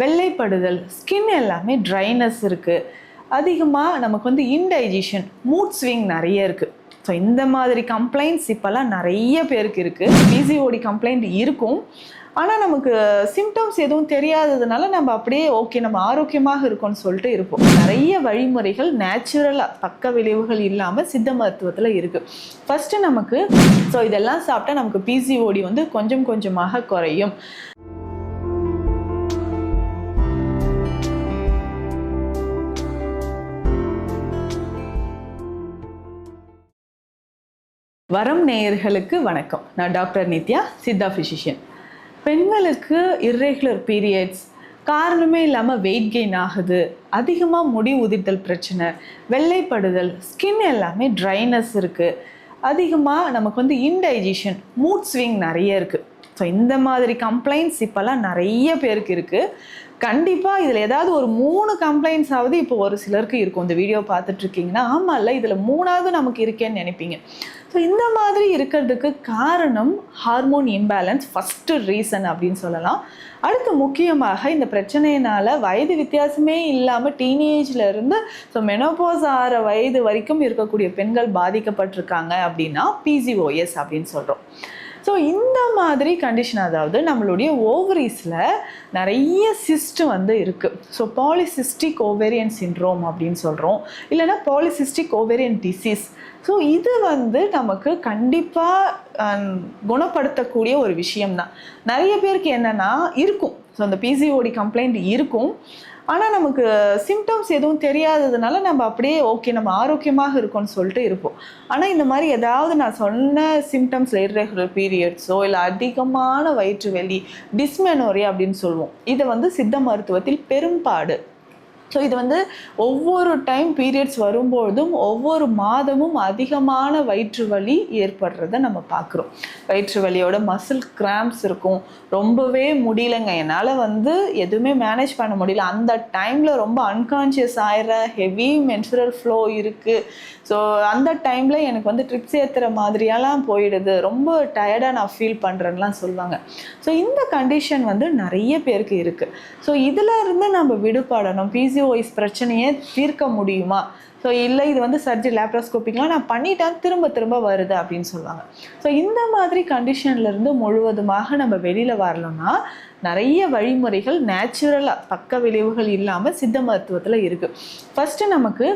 வெள்ளைப்படுதல் skin எல்லாமே dryness இருக்குது அதிகமாக நமக்கு வந்து இன்டைஜஷன் மூட் ஸ்விங் நிறைய இருக்குது ஸோ இந்த மாதிரி கம்ப்ளைண்ட்ஸ் இப்போல்லாம் நிறைய பேருக்கு இருக்குது பிசிஓடி கம்ப்ளைண்ட் இருக்கும். ஆனால் நமக்கு சிம்டம்ஸ் எதுவும் தெரியாததுனால நம்ம அப்படியே ஓகே நம்ம ஆரோக்கியமாக இருக்கோம்னு சொல்லிட்டு இருப்போம். நிறைய வழிமுறைகள் நேச்சுரலாக பக்க விளைவுகள் இல்லாமல் சித்த மருத்துவத்தில் இருக்குது ஃபஸ்ட்டு நமக்கு ஸோ இதெல்லாம் சாப்பிட்டா நமக்கு பிசிஓடி வந்து கொஞ்சம் கொஞ்சமாக குறையும். வரம் நேயர்களுக்கு வணக்கம். நான் டாக்டர் நித்யா சித்தா ஃபிசிஷியன் பெண்களுக்கு இர்ரெகுலர் பீரியட்ஸ் காரணமே இல்லாமல் வெயிட் கெயின் ஆகுது அதிகமாக முடி உதிர்தல் பிரச்சனை வெள்ளைப்படுதல் ஸ்கின் எல்லாமே ட்ரைனஸ் இருக்குது அதிகமாக நமக்கு வந்து இன்டைஜஷன் மூட் ஸ்விங் நிறைய இருக்குது ஸோ இந்த மாதிரி கம்ப்ளைண்ட்ஸ் இப்போல்லாம் நிறைய பேருக்கு இருக்குது கண்டிப்பாக இதில் ஏதாவது ஒரு மூணு கம்ப்ளைண்ட்ஸ் ஆகுது இப்போ ஒரு சிலருக்கு இருக்கும். இந்த வீடியோ பார்த்துட்டு இருக்கீங்கன்னா ஆமாம் இல்லை இதில் மூணாவது நமக்கு இருக்கேன்னு நினைப்பீங்க. ஸோ இந்த மாதிரி இருக்கிறதுக்கு காரணம் ஹார்மோன் இம்பேலன்ஸ் ஃபஸ்ட்டு ரீசன் அப்படின்னு சொல்லலாம். அடுத்து முக்கியமாக இந்த பிரச்சனையினால் வயது வித்தியாசமே இல்லாமல் டீனேஜ்லேருந்து ஸோ மெனோபோஸ் ஆகிற வயது வரைக்கும் இருக்கக்கூடிய பெண்கள் பாதிக்கப்பட்டிருக்காங்க அப்படின்னா பிசிஓஎஸ் அப்படின்னு சொல்கிறோம் ஸோ இந்த மாதிரி கண்டிஷன் அதாவது நம்மளுடைய ஓவரீஸில் நிறைய சிஸ்ட் வந்து இருக்குது ஸோ பாலிசிஸ்டிக் ஓவேரியன் சின்ட்ரோம் அப்படின்னு சொல்கிறோம் இல்லைனா பாலிசிஸ்டிக் ஓவேரியன் டிசீஸ் ஸோ இது வந்து நமக்கு கண்டிப்பாக குணப்படுத்தக்கூடிய ஒரு விஷயம்தான். நிறைய பேருக்கு என்னென்னா இருக்கும். ஸோ அந்த பிசிஓடி கம்ப்ளைண்ட் இருக்கும். ஆனால் நமக்கு சிம்டம்ஸ் எதுவும் தெரியாததுனால நம்ம அப்படியே ஓகே நம்ம ஆரோக்கியமாக இருக்கோம்னு சொல்லிட்டு இருப்போம். ஆனால் இந்த மாதிரி ஏதாவது நான் சொன்ன சிம்டம்ஸ் இர்ரெகுலர் பீரியட்ஸோ இல்லை அதிகமான வயிற்று வலி டிஸ்மெனோரி அப்படின்னு சொல்லுவோம். இதை வந்து சித்த மருத்துவத்தில் பெரும்பாடு. ஸோ இது வந்து ஒவ்வொரு டைம் பீரியட்ஸ் வரும்பொழுதும் ஒவ்வொரு மாதமும் அதிகமான வயிற்று வலி ஏற்படுறத நம்ம பார்க்குறோம். வயிற்று வலியோட மசில் கிராம்ஸ் இருக்கும். ரொம்பவே முடியலங்க. என்னால் வந்து எதுவுமே மேனேஜ் பண்ண முடியல. அந்த டைமில் ரொம்ப அன்கான்ஷியஸ் ஆகிற ஹெவி மென்சுரல் ஃப்ளோ இருக்குது ஸோ அந்த டைமில் எனக்கு வந்து ட்ரிப்ஸ் ஏற்றுற மாதிரியெல்லாம் போயிடுது. ரொம்ப டயர்டாக நான் ஃபீல் பண்ணுறேன்லாம் சொல்லுவாங்க. ஸோ இந்த கண்டிஷன் வந்து நிறைய பேருக்கு இருக்குது ஸோ இதில் இருந்து நம்ம விடுபடணும். பிசிஓஎஸ் பிரச்சனையை தீர்க்க முடியுமா? ஸோ இல்லை இது வந்து சர்ஜரி லேப்ரோஸ்கோப்பிக்லாம் நான் பண்ணிட்டேன் திரும்ப திரும்ப வருது அப்படின்னு சொல்லுவாங்க. ஸோ இந்த மாதிரி கண்டிஷன்லேருந்து முழுவதுமாக நம்ம வெளியில் வரலோன்னா நிறைய வழிமுறைகள் நேச்சுரலாக பக்க விளைவுகள் இல்லாமல் சித்த மருத்துவத்தில் இருக்குது ஃபஸ்ட்டு நமக்கு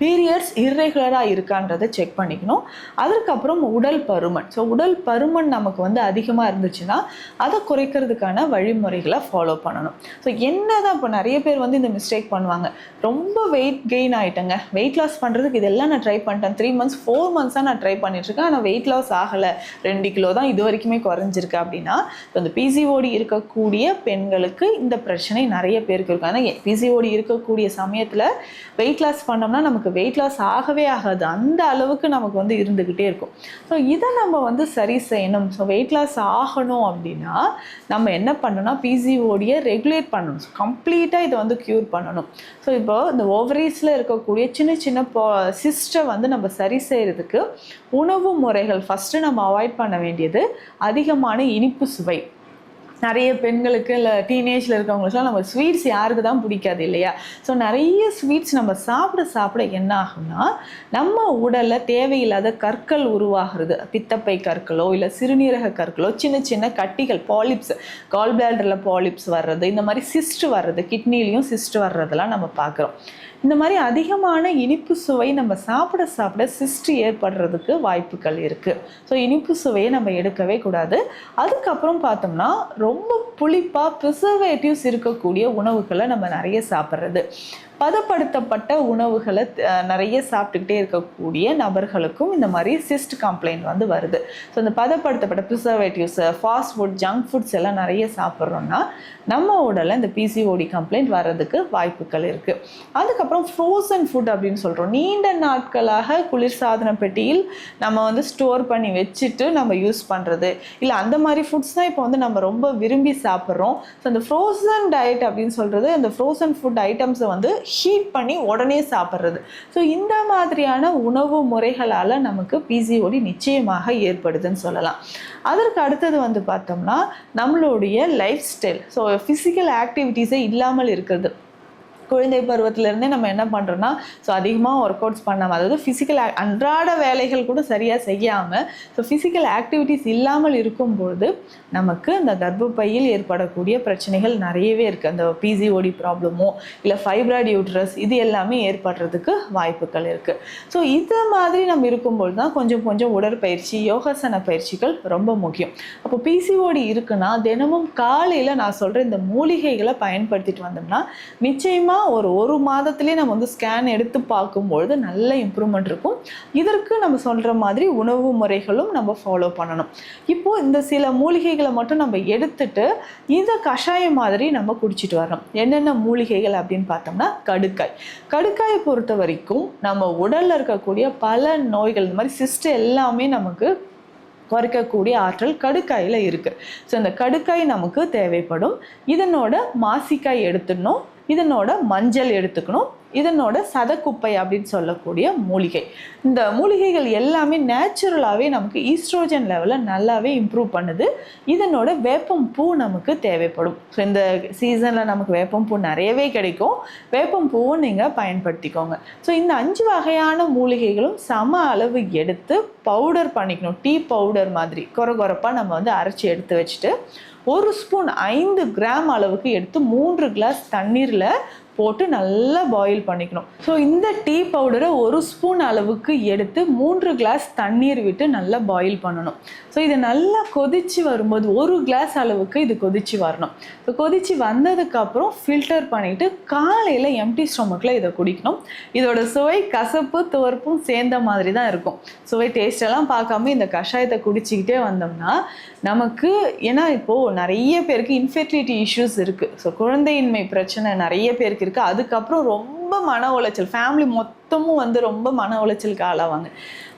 பீரியட்ஸ் இர்ரெகுலராக இருக்கான்றதை செக் பண்ணிக்கணும். அதுக்கப்புறம் உடல் பருமன். ஸோ உடல் பருமன் நமக்கு வந்து அதிகமாக இருந்துச்சுன்னா அதை குறைக்கிறதுக்கான வழிமுறைகளை ஃபாலோ பண்ணணும். ஸோ என்ன தான் இப்போ நிறைய பேர் வந்து இந்த மிஸ்டேக் பண்ணுவாங்க. ரொம்ப வெயிட் கெயின் ஆகிட்டேங்க வெயிட் லாஸ் பண்ணுறதுக்கு இதெல்லாம் நான் ட்ரை பண்ணிட்டேன். த்ரீ மந்த்ஸ் ஃபோர் மந்த்ஸாக நான் ட்ரை பண்ணிட்டுருக்கேன். ஆனால் வெயிட் லாஸ் ஆகலை. ரெண்டு கிலோ தான் இது வரைக்குமே குறைஞ்சிருக்கு அப்படின்னா இப்போ இந்த பிசிஓடி இருக்கக்கூடிய பெண்களுக்கு இந்த பிரச்சனை நிறைய பேருக்கு இருக்கும் ஆனால் பிசிஓடி இருக்கக்கூடிய சமயத்தில் வெயிட் லாஸ் பண்ணோம்னா நமக்கு நமக்கு வெயிட் லாஸ் ஆகவே ஆகாது. அந்த அளவுக்கு நமக்கு வந்து இருந்துக்கிட்டே இருக்கும். ஸோ இதை நம்ம வந்து சரி செய்யணும். ஸோ வெயிட் லாஸ் ஆகணும் அப்படின்னா நம்ம என்ன பண்ணணும்னா பிசிஓடியை ரெகுலேட் பண்ணணும். ஸோ கம்ப்ளீட்டாக இதை வந்து க்யூர் பண்ணணும். ஸோ இப்போ இந்த ஓவரீஸில் இருக்கக்கூடிய சின்ன சின்ன சிஸ்டை வந்து நம்ம சரி செய்கிறதுக்கு உணவு முறைகள் ஃபஸ்ட்டு நம்ம அவாய்ட் பண்ண வேண்டியது அதிகமான இனிப்பு சுவை. நிறைய பெண்களுக்கு இல்லை டீனேஜில் இருக்கவங்களுக்குலாம் நம்ம ஸ்வீட்ஸ் யாருக்கு தான் பிடிக்காது இல்லையா? ஸோ நிறைய ஸ்வீட்ஸ் நம்ம சாப்பிட சாப்பிட என்ன ஆகும்னா நம்ம உடலில் தேவையில்லாத கற்கள் உருவாகிறது. பித்தப்பை கற்களோ இல்லை சிறுநீரக கற்களோ சின்ன சின்ன கட்டிகள் பாலிப்ஸ் கால் பிளாடரில் பாலிப்ஸ் வர்றது இந்த மாதிரி சிஸ்ட் வர்றது கிட்னிலையும் சிஸ்ட் வர்றதெல்லாம் நம்ம பார்க்குறோம். இந்த மாதிரி அதிகமான இனிப்பு சுவை நம்ம சாப்பிட சாப்பிட சிஸ்ட் ஏற்படுறதுக்கு வாய்ப்புகள் இருக்குது ஸோ இனிப்பு சுவையை நம்ம எடுக்கவே கூடாது. அதுக்கப்புறம் பார்த்தோம்னா ரொம்ப புளிப்பாக ப்ரிசர்வேட்டிவ்ஸ் இருக்கக்கூடிய உணவுகளை நம்ம நிறைய சாப்பிட்றது. பதப்படுத்தப்பட்ட உணவுகளை நிறைய சாப்பிட்டுக்கிட்டே இருக்கக்கூடிய நபர்களுக்கும் இந்த மாதிரி சிஸ்ட் கம்ப்ளைண்ட் வந்து வருது. ஸோ இந்த பதப்படுத்தப்பட்ட preservatives fast food junk foods எல்லாம் நிறைய சாப்பிட்றோன்னா நம்ம உடலில் இந்த பிசிஓடி கம்ப்ளைண்ட் வர்றதுக்கு வாய்ப்புகள் இருக்குது அதுக்கப்புறம் ஃப்ரோசன் ஃபுட் அப்படின்னு சொல்கிறோம் நீண்ட நாட்களாக குளிர்சாதன பெட்டியில் நம்ம வந்து ஸ்டோர் பண்ணி வச்சுட்டு நம்ம யூஸ் பண்ணுறது இல்லை அந்த மாதிரி ஃபுட்ஸ் தான் இப்போ வந்து நம்ம ரொம்ப விரும்பி சாப்பிட்றோம். ஸோ அந்த ஃப்ரோசன் டயட் அப்படின்னு சொல்கிறது அந்த ஃப்ரோசன் ஃபுட் ஐட்டம்ஸை வந்து ஹீட் பண்ணி உடனே சாப்பிட்றது. ஸோ இந்த மாதிரியான உணவு முறைகளால் நமக்கு பிசிஓடி நிச்சயமாக ஏற்படுதுன்னு சொல்லலாம். அதற்கு அடுத்தது வந்து பார்த்தோம்னா நம்மளுடைய லைஃப் ஸ்டைல் ஸோ ஃபிசிக்கல் ஆக்டிவிட்டீஸே இல்லாமல் இருக்கிறது. குழந்தை பருவத்திலேருந்தே நம்ம என்ன பண்ணுறோன்னா ஸோ அதிகமாக ஒர்க் அவுட்ஸ் பண்ணாமல் அதாவது ஃபிசிக்கல் அன்றாட வேலைகள் கூட சரியாக செய்யாமல் ஸோ ஃபிசிக்கல் ஆக்டிவிட்டிஸ் இல்லாமல் இருக்கும்பொழுது நமக்கு இந்த கர்ப்பப்பையில் ஏற்படக்கூடிய பிரச்சனைகள் நிறையவே இருக்குது அந்த பிசிஓடி ப்ராப்ளமோ இல்லை ஃபைப்ராய்டு யூட்ரஸ் இது எல்லாமே ஏற்படுறதுக்கு வாய்ப்புகள் இருக்குது ஸோ இது மாதிரி நம்ம இருக்கும்பொழுது தான் கொஞ்சம் கொஞ்சம் உடற்பயிற்சி யோகாசன பயிற்சிகள் ரொம்ப முக்கியம். அப்போ பிசிஓடி இருக்குன்னா தினமும் காலையில் நான் சொல்கிற இந்த மூலிகைகளை பயன்படுத்திட்டு வந்தோம்னா நிச்சயமாக ஒரு ஒரு மாதத்துலேயே நம்ம வந்து ஸ்கேன் எடுத்து பார்க்கும்பொழுது நல்ல இம்ப்ரூவ்மெண்ட் இருக்கும். இதற்கு நம்ம சொல்கிற மாதிரி உணவு முறைகளும் நம்ம ஃபாலோ பண்ணணும். இப்போது இந்த சில மூலிகைகளை மட்டும் நம்ம எடுத்துட்டு இதை கஷாயம் மாதிரி நம்ம குடிச்சிட்டு வரணும். என்னென்ன மூலிகைகள் அப்படின்னு பார்த்தோம்னா கடுக்காய். கடுக்காயை பொறுத்த வரைக்கும் நம்ம உடலில் இருக்கக்கூடிய பல நோய்கள் இந்த மாதிரி சிஸ்ட் எல்லாமே நமக்கு குறைக்கக்கூடிய ஆற்றல் கடுக்காயில் இருக்குது ஸோ இந்த கடுக்காய் நமக்கு தேவைப்படும். இதனோட மாசிக்காய் எடுத்துடணும். இதனோட மஞ்சள் எடுத்துக்கணும். இதனோட சதக்குப்பை அப்படின்னு சொல்லக்கூடிய மூலிகை. இந்த மூலிகைகள் எல்லாமே நேச்சுரலாகவே நமக்கு ஈஸ்ட்ரோஜன் லெவலை நல்லாவே இம்ப்ரூவ் பண்ணுது. இதனோட வேப்பம் பூ நமக்கு தேவைப்படும். ஸோ இந்த சீசனில் நமக்கு வேப்பம் பூ நிறையவே கிடைக்கும். வேப்பம் பூவும் நீங்கள் பயன்படுத்திக்கோங்க. ஸோ இந்த அஞ்சு வகையான மூலிகைகளும் சம அளவு எடுத்து பவுடர் பண்ணிக்கணும். டீ பவுடர் மாதிரி. குறை குறைப்பாக நம்ம வந்து அரைச்சி எடுத்து வச்சுட்டு ஒரு ஸ்பூன் ஐந்து கிராம் அளவுக்கு எடுத்து மூன்று கிளாஸ் தண்ணீரில் போட்டு நல்லா பாயில் பண்ணிக்கணும். ஸோ இந்த டீ பவுடரை ஒரு ஸ்பூன் அளவுக்கு எடுத்து மூன்று கிளாஸ் தண்ணீர் விட்டு நல்லா பாயில் பண்ணணும். ஸோ இது நல்லா கொதிச்சு வரும்போது ஒரு கிளாஸ் அளவுக்கு இது கொதிச்சு வரணும். ஸோ கொதிச்சு வந்ததுக்கப்புறம் ஃபில்டர் பண்ணிவிட்டு காலையில் எம்டி ஸ்டொமக்கில் இதை குடிக்கணும். இதோட சுவை கசப்பு துவர்ப்பும் சேர்ந்த மாதிரி தான் இருக்கும். சுவை டேஸ்டெல்லாம் பார்க்காம இந்த கஷாயத்தை குடிச்சிக்கிட்டே வந்தோம்னா நமக்கு ஏன்னா இப்போது நிறைய பேருக்கு இன்ஃபெர்டிலிட்டி இஷ்யூஸ் இருக்குது ஸோ குழந்தையின்மை பிரச்சனை நிறைய பேருக்கு இருக்குது அதுக்கப்புறம் ரொம்ப மன உளைச்சல். ஃபேமிலி மொத்தமும் வந்து ரொம்ப மன உளைச்சலுக்கு ஆளாவாங்க.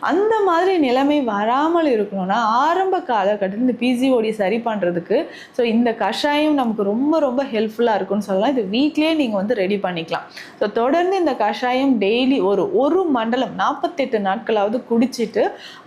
அந்த மாதிரி நிலைமை வராமல் இருக்கணும்னா ஆரம்ப காலகட்டத்தில் இந்த பிசிஓடி சரி பண்ணுறதுக்கு ஸோ இந்த கஷாயம் நமக்கு ரொம்ப ரொம்ப ஹெல்ப்ஃபுல்லாக இருக்கும்னு சொல்லலாம். இது வீட்லேயே நீங்கள் வந்து ரெடி பண்ணிக்கலாம். ஸோ தொடர்ந்து இந்த கஷாயம் டெய்லி ஒரு ஒரு மண்டலம் நாற்பத்தெட்டு நாட்களாவது குடிச்சிட்டு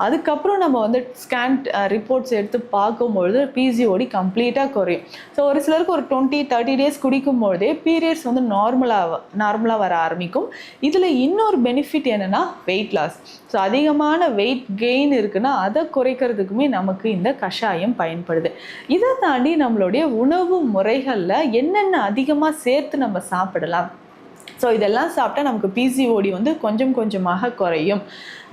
அதுக்கப்புறம் நம்ம வந்து ஸ்கேன் ரிப்போர்ட்ஸ் எடுத்து பார்க்கும்பொழுது பிசிஓடி கம்ப்ளீட்டாக குறையும். ஸோ ஒரு சிலருக்கு ஒரு டுவெண்ட்டி தேர்ட்டி டேஸ் குடிக்கும்பொழுதே பீரியட்ஸ் வந்து நார்மலாக நார்மலாக வர ஆரம்பிக்கும். இதில் இன்னொரு பெனிஃபிட் என்னென்னா வெயிட் லாஸ் ஸோ அதிகமான வெயிட் கெயின் இருக்குன்னா அதை குறைக்கிறதுக்குமே நமக்கு இந்த கஷாயம் பயன்படுது. இதை தாண்டி நம்மளுடைய உணவு முறைகளில் என்னென்ன அதிகமாக சேர்த்து நம்ம சாப்பிடலாம்? ஸோ இதெல்லாம் சாப்பிட்டா நமக்கு பிசிஓடி வந்து கொஞ்சம் கொஞ்சமாக குறையும்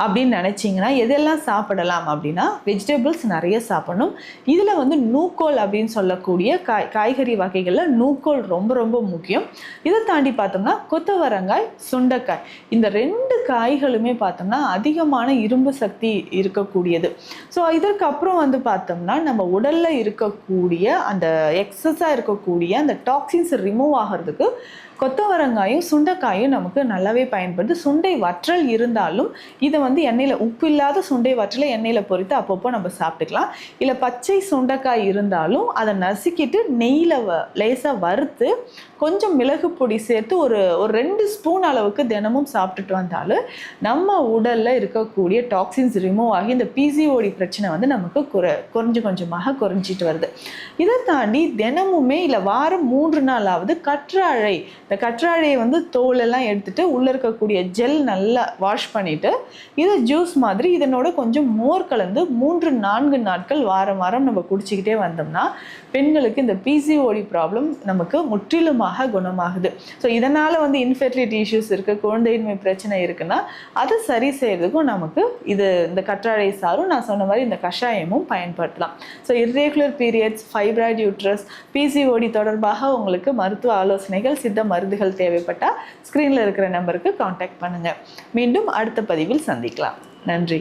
அப்படின்னு நினச்சிங்கன்னா எதெல்லாம் சாப்பிடலாம் அப்படின்னா வெஜிடபிள்ஸ் நிறைய சாப்பிடணும். இதில் வந்து நூக்கோல் அப்படின்னு சொல்லக்கூடிய காய் காய்கறி வகைகளில் நூக்கோல் ரொம்ப ரொம்ப முக்கியம். இதை தாண்டி பார்த்தோம்னா கொத்தவரங்காய் சுண்டைக்காய். இந்த ரெண்டு காய்களுமே பார்த்தோம்னா அதிகமான இரும்பு சக்தி இருக்கக்கூடியது. ஸோ இதற்கப்புறம் வந்து பார்த்தோம்னா நம்ம உடலில் இருக்கக்கூடிய அந்த எக்ஸஸாக இருக்கக்கூடிய அந்த டாக்ஸின்ஸ் ரிமூவ் ஆகிறதுக்கு கொத்தவரங்காயும் சுண்டைக்காயும் நமக்கு நல்லாவே பயன்படுது. சுண்டை வற்றல் இருந்தாலும் இதை வந்து எண்ணெயில் உப்பு இல்லாத சுண்டை வற்றலை எண்ணெயில் பொரித்து அப்பப்போ நம்ம சாப்பிட்டுக்கலாம். இல்லை பச்சை சுண்டைக்காய் இருந்தாலும் அதை நசுக்கிட்டு நெய்யில் வ லேசாக வறுத்து கொஞ்சம் மிளகு பொடி சேர்த்து ஒரு ஒரு ரெண்டு ஸ்பூன் அளவுக்கு தினமும் சாப்பிட்டுட்டு வந்தாலும் நம்ம உடலில் இருக்கக்கூடிய டாக்ஸின்ஸ் ரிமூவ் ஆகி இந்த பிசிஓடி பிரச்சனை வந்து நமக்கு குறை கொஞ்சம் கொஞ்சமாக குறைஞ்சிட்டு வருது. இதை தாண்டி தினமுமே இல்லை வாரம் மூன்று நாளாவது கற்றாழை இந்த கற்றாழையை வந்து தோலெல்லாம் எடுத்துகிட்டு உள்ளே இருக்கக்கூடிய ஜெல் நல்லா வாஷ் பண்ணிவிட்டு இதை ஜூஸ் மாதிரி இதனோட கொஞ்சம் மோர் கலந்து மூன்று நான்கு நாட்கள் வாரம் வாரம் நம்ம குடிச்சிக்கிட்டே வந்தோம்னா பெண்களுக்கு இந்த பிசிஓடி ப்ராப்ளம் நமக்கு முற்றிலுமாக குணமாகுது. ஸோ இதனால் வந்து இன்ஃபெர்டிலிட்டி இஷ்யூஸ் இருக்குது குழந்தையின்மை பிரச்சனை இருக்குன்னா அதை சரி செய்யறதுக்கும் நமக்கு இது இந்த கற்றாழை சாரும் நான் சொன்ன மாதிரி இந்த கஷாயமும் பயன்படுத்தலாம். So irregular periods fibroid uterus PCOD தொடர்பாக உங்களுக்கு மருத்துவ ஆலோசனைகள் சித்த மருந்துகள் தேவைப்பட்டால் ஸ்க்ரீனில் இருக்கிற நம்பருக்கு காண்டாக்ட் பண்ணுங்கள் மீண்டும் அடுத்த பதிவில் சந்திக்கலாம். நன்றி.